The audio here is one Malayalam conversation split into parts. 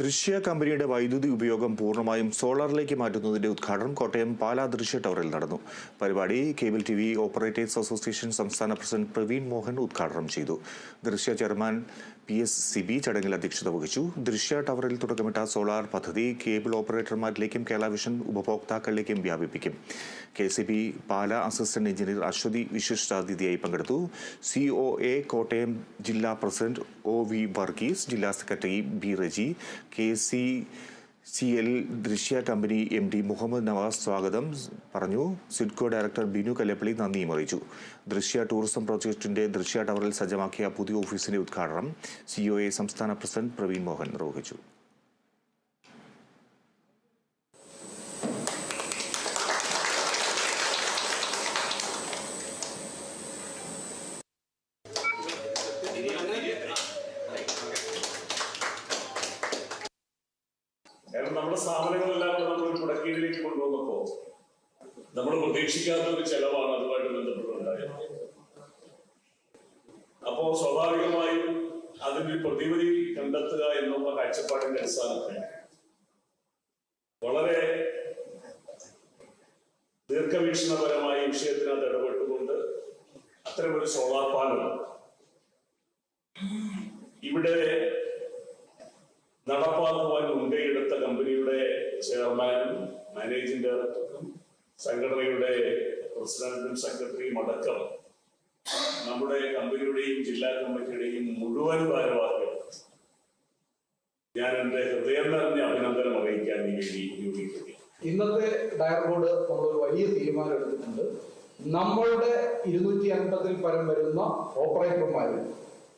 ദൃശ്യ കമ്പനിയുടെ വൈദ്യുതി ഉപയോഗം പൂർണമായും സോളാറിലേക്ക് മാറ്റുന്നതിന്റെ ഉദ്ഘാടനം കോട്ടയം പാലാ ദൃശ്യ ടവറിൽ നടന്നു. പരിപാടി cable T V operators association സംസ്ഥാന പ്രസിഡന്റ് പ്രവീൺ മോഹൻ ഉദ്ഘാടനം ചെയ്തു. ദൃശ്യ ചെയർമാൻ പി എസ് സിബി ചടങ്ങിൽ അധ്യക്ഷത വഹിച്ചു. ദൃശ്യ ടവറിൽ തുടക്കമിട്ട സോളാർ പദ്ധതി കേബിൾ ഓപ്പറേറ്റർമാരിലേക്കും കേരള വിഷൻ ഉപഭോക്താക്കളിലേക്കും വ്യാപിപ്പിക്കും. K C B Pala assistant engineer Aswathy വിശിഷ്ടാതിഥിയായി പങ്കെടുത്തു. സി ഒ എ കോട്ടയം ജില്ലാ പ്രസിഡന്റ് ഒ വി വർഗീസ് ജില്ലാ secretary B Reji K C C L Drishya company M D Muhammad Nawas സ്വാഗതം പറഞ്ഞു. സിഡ്കോ ഡയറക്ടർ ബിനു കല്ലപ്പള്ളി നന്ദിയും അറിയിച്ചു. ദൃശ്യ ടൂറിസം പ്രോജക്ടിന്റെ ദൃശ്യ ടവറിൽ സജ്ജമാക്കിയ പുതിയ ഓഫീസിന്റെ ഉദ്ഘാടനം സിഒഎ സംസ്ഥാന പ്രസിഡന്റ് പ്രവീൺ മോഹൻ നിർവഹിച്ചു. കാരണം നമ്മുടെ സാധനങ്ങളെല്ലാം കൂടെ നമ്മൾ ഒരു മുടക്കീടിലേക്ക് കൊണ്ടുവന്നപ്പോ നമ്മൾ പ്രതീക്ഷിക്കാത്ത ഒരു ചെലവാണ് അതുമായിട്ട് ബന്ധപ്പെട്ടുണ്ടായത്. അപ്പോ സ്വാഭാവികമായും അതിന്റെ പ്രതിവിധി കണ്ടെത്തുക എന്നുള്ള കാഴ്ചപ്പാടിന്റെ അടിസ്ഥാനത്തിൽ വളരെ ദീർഘവീക്ഷണപരമായ വിഷയത്തിനകത്ത് ഇടപെട്ടുകൊണ്ട് അത്തരമൊരു സോളാർ പാനൽ ഇവിടെ നടപ്പാക്കുവാൻ മുൻകൈയെടുത്ത കമ്പനിയുടെ ചെയർമാനും മാനേജിംഗ് ഡയറക്ടറും സംഘടനയുടെ പ്രസിഡന്റും സെക്രട്ടറിയും അടക്കം നമ്മുടെ കമ്പനിയുടെയും ജില്ലാ കമ്മിറ്റിയുടെയും മുഴുവൻ ഭാരവാഹികൾ ഞാൻ എന്റെ ഹൃദയം നിറഞ്ഞ അഭിനന്ദനം അറിയിക്കാൻ വേണ്ടി ഉപയോഗിക്കുന്നു. ഇന്നത്തെ ഡയർ ബോർഡ് നമ്മളൊരു വലിയ തീരുമാനം എടുത്തിട്ടുണ്ട്. നമ്മളുടെ ഇരുന്നൂറ്റി അൻപതിൽ പരം വരുന്ന ഓപ്പറേറ്റർമാരും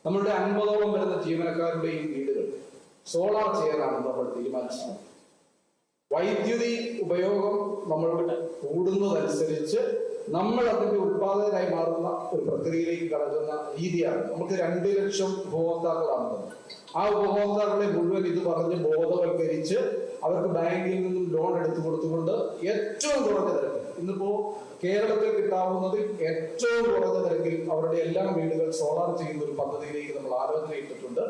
നമ്മളുടെ അൻപതോളം വരുന്ന ജീവനക്കാരുടെയും വീടുകൾ സോളാർ ചെയറാണ് നമ്മൾ തീരുമാനിച്ചത്. വൈദ്യുതി ഉപയോഗം നമ്മൾ കൂടുന്നതനുസരിച്ച് നമ്മൾ അതിന്റെ ഉത്പാദകരായി മാറുന്ന ഒരു പ്രക്രിയയിലേക്ക് കടക്കുന്ന രീതിയാണ്. നമുക്ക് രണ്ട് ലക്ഷം ഉപഭോക്താക്കളാണ്. ആ ഉപഭോക്താക്കളെ മുഴുവൻ ഇത് പറഞ്ഞ് ബോധവൽക്കരിച്ച് അവർക്ക് ബാങ്കിൽ നിന്നും ലോൺ എടുത്തു കൊടുത്തുകൊണ്ട് ഏറ്റവും കുറഞ്ഞ നിരക്കിൽ ഇന്നിപ്പോ കേരളത്തിൽ കിട്ടാവുന്നതിൽ ഏറ്റവും കുറഞ്ഞ നിരക്കിൽ അവരുടെ എല്ലാ വീടുകൾ സോളാർ ചെയ്യുന്ന ഒരു പദ്ധതിയിലേക്ക് നമ്മൾ ആലോചന ഇട്ടിട്ടുണ്ട്.